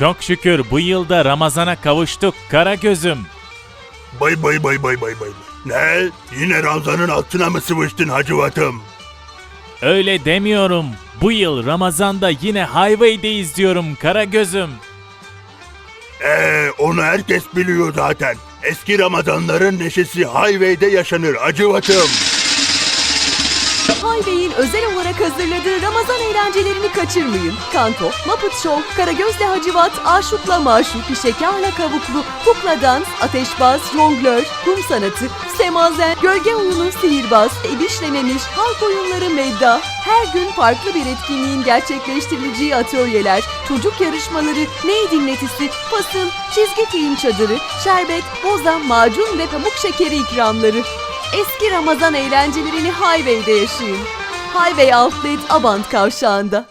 Çok şükür bu yılda Ramazan'a kavuştuk kara gözüm. Bay bay bay bay bay bay. Ne? Yine Ramazan'ın altına mı sıvıştın Hacivat'ım? Öyle demiyorum. Bu yıl Ramazan'da yine Highway'deyiz diyorum kara gözüm. Ee, onu herkes biliyor zaten. Eski Ramazanların neşesi Highway'de yaşanır Highway'in özel olarak hazırladığı Ramazan eğlencelerini kaçırmayın. Kanto, Muppet Show, Karagözle Hacivat, Aşıkla Maşuk, Şekerle Kavuklu, Kukla Dans, Ateşbaz, Jonglör, Kum Sanatı, Semazen, Gölge Oyunu, Sihirbaz, Ebişlememiş, Halk Oyunları Medda, her gün farklı bir etkinliğin gerçekleştirileceği atölyeler, çocuk yarışmaları, ney dinletisi, fasıl, çizgi film çadırı, şerbet, boza, macun ve pamuk şekeri ikramları. Eski Ramazan eğlencelerini Highway'de yaşayın. Highway Outlet Abant Kavşağı'nda.